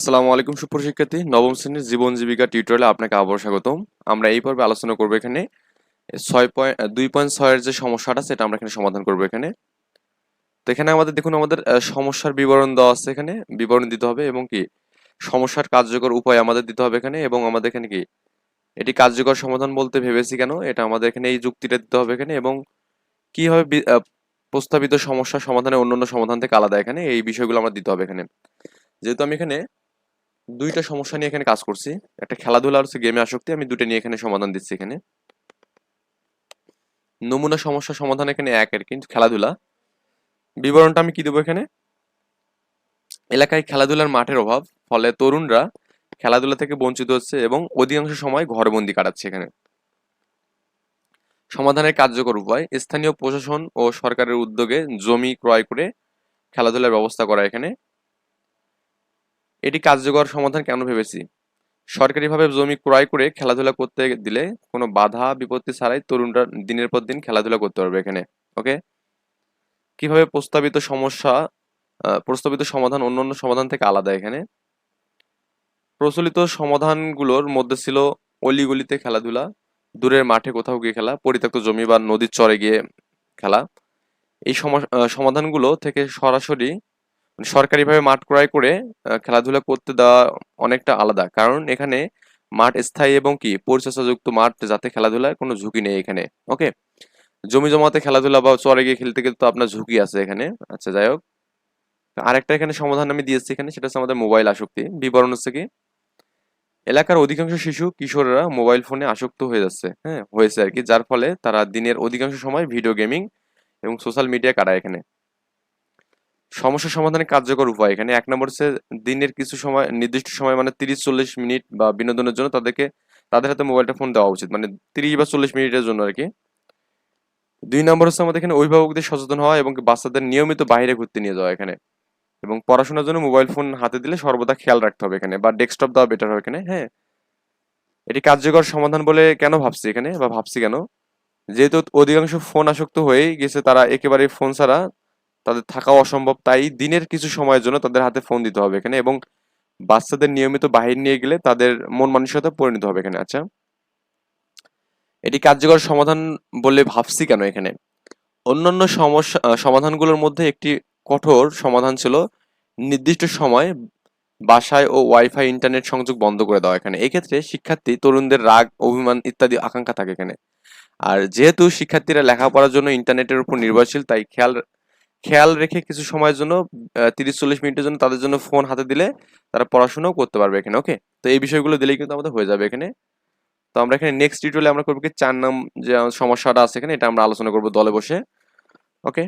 আসসালামু আলাইকুম সুপ্রশিক্ষার্থী নবম শ্রেণির জীবন জীবিকা টিউটোরিয়ালে আপনাকে আবার স্বাগতম। আমরা এই পর্বে আলোচনা করব এখানে ছয় পয়েন্ট দুই পয়েন্ট ছয়ের যে সমস্যাটা, সেটা আমরা এখানে সমাধান করব এখানে। তো এখানে আমাদের, দেখুন আমাদের সমস্যার বিবরণ দেওয়া আছে এখানে, বিবরণ দিতে হবে এবং কি সমস্যার কার্যকর উপায় আমাদের দিতে হবে এখানে এবং আমাদের এখানে কি এটি কার্যকর সমাধান বলতে ভেবেছি কেন, এটা আমাদের এখানে এই যুক্তিটা দিতে হবে এখানে এবং কীভাবে প্রস্তাবিত সমস্যা সমাধানে অন্যান্য সমাধান থেকে আলাদা এখানে, এই বিষয়গুলো আমরা দিতে হবে এখানে। যেহেতু আমি এখানে দুইটা সমস্যা নিয়ে এখানে কাজ করছি। একটা খেলাধুলা হচ্ছে গেমে আসক্তি, আমি দুটো নিয়ে এখানে সমাধান দিচ্ছি এখানে। নমুনা সমস্যা সমাধান এখানে এক আর কিন্তু খেলাধুলা। বিবরণটা আমি কি দেবো এখানে? এলাকায় খেলাধুলার মাঠের অভাব, ফলে তরুণরা খেলাধুলা থেকে বঞ্চিত হচ্ছে এবং অধিকাংশ সময় ঘরবন্দি কাটাচ্ছে এখানে। সমাধানের কার্যকর উপায়, স্থানীয় প্রশাসন ও সরকারের উদ্যোগে জমি ক্রয় করে খেলাধুলার ব্যবস্থা করা এখানে। এটি কার্যকর সমাধান কেন ভেবেছি? সরকারিভাবে জমি ক্রয় করে খেলাধুলা করতে দিলে কোনো বাধা, বিপত্তি ছাড়াই তরুণরা দিনের পর দিন খেলাধুলা করতে পারবে এখানে, ওকে? কীভাবে প্রস্তাবিত সমস্যা প্রস্তাবিত সমাধান, অন্যান্য সমাধান থেকে আলাদা এখানে? প্রচলিত সমাধানগুলোর মধ্যে ছিল অলিগলিতে খেলাধুলা, দূরের মাঠে কোথাও গিয়ে খেলা, পরিত্যক্ত জমি বা নদীর চরে গিয়ে খেলা। এই সমাধানগুলো থেকে সরাসরি সরকারিভাবে মাঠ ক্রয় করে খেলাধুলা করতে দেওয়া অনেকটা আলাদা। কারণ এখানে মাঠ স্থায়ী এবং কি পরিচর্যাযুক্ত মাঠ যাতে খেলাধুলার কোনো ঝুঁকি নেই এখানে ওকে জমি জমাতে খেলাধুলা বা চরে গিয়ে খেলতে গেলে তো আপনার ঝুঁকি আছে এখানে। আচ্ছা যাই হোক। আরেকটা এখানে সমাধান আমি দিয়েছি এখানে, সেটা হচ্ছে আমাদের মোবাইল আসক্তি। বিবরণ হচ্ছে কি? এলাকার অধিকাংশ শিশু, কিশোররা মোবাইল ফোনে আসক্ত হয়ে যাচ্ছে হ্যাঁ হয়েছে আর কি, যার ফলে তারা দিনের অধিকাংশ সময় ভিডিও গেমিং এবং সোশ্যাল মিডিয়া কাটায় এখানে। সমস্যা সমাধানের কার্যকর উপায়। এখানে এক নম্বর হচ্ছে দিনের কিছু সময়, নির্দিষ্ট সময় মানে তিরিশ চল্লিশ মিনিট বা বিনোদনের জন্য তাদেরকে, তাদের হাতে মোবাইলটা ফোন দেওয়া উচিত। মানে তিরিশ বা চল্লিশ মিনিটের জন্য আর কি দুই নম্বর হচ্ছে আমাদের এখানে অভিভাবকদের সচেতন হওয়া এবং বাচ্চাদের নিয়মিত বাইরে ঘুরতে নিয়ে যাওয়া এখানে। এবং পড়াশোনার জন্য মোবাইল ফোন হাতে দিলে সর্বদা খেয়াল রাখতে হবে এখানে, বা ডেস্কটপ দেওয়া বেটার হবে এখানে হ্যাঁ। এটি কার্যকর সমাধান বলে কেন ভাবছি এখানে, বা ভাবছি কেন? যেহেতু অধিকাংশ ফোন আসক্ত হয়ে গেছে, তারা একেবারে ফোন ছাড়া তাদের থাকা অসম্ভব, তাই দিনের কিছু সময়ের জন্য তাদের হাতে ফোন দিতে হবে এখানে এবং বাচ্চাদের নিয়মিত বাহির নিয়ে গেলে তাদের মন মানসিকতা পরিণত হবে এখানে। আচ্ছা এটি কার্যকর সমাধান বলে ভাবছি কেন এখানে? অন্যান্য সমস্যা সমাধানগুলোর মধ্যে একটি কঠোর সমাধান ছিল, নির্দিষ্ট সময় বাসায় ও ওয়াইফাই ইন্টারনেট সংযোগ বন্ধ করে দেওয়া এখানে। এক্ষেত্রে শিক্ষার্থী, তরুণদের রাগ, অভিমান ইত্যাদি আকাঙ্ক্ষা থাকে এখানে। আর যেহেতু শিক্ষার্থীরা লেখাপড়ার জন্য ইন্টারনেটের উপর নির্ভরশীল, তাই খেয়াল খেয়াল রেখে কিছু সময়ের জন্য তিরিশ, চল্লিশ মিনিটের জন্য তাদের জন্য ফোন হাতে দিলে তারা পড়াশোনাও করতে পারবে এখানে ওকে তো এই বিষয়গুলো দিলেই কিন্তু আমাদের হয়ে যাবে এখানে। তো আমরা এখানে নেক্সট টিউটোরিয়ালে আমরা করব কি, চার নাম যে সমস্যাটা আছে এখানে, এটা আমরা আলোচনা করব দলে বসে ওকে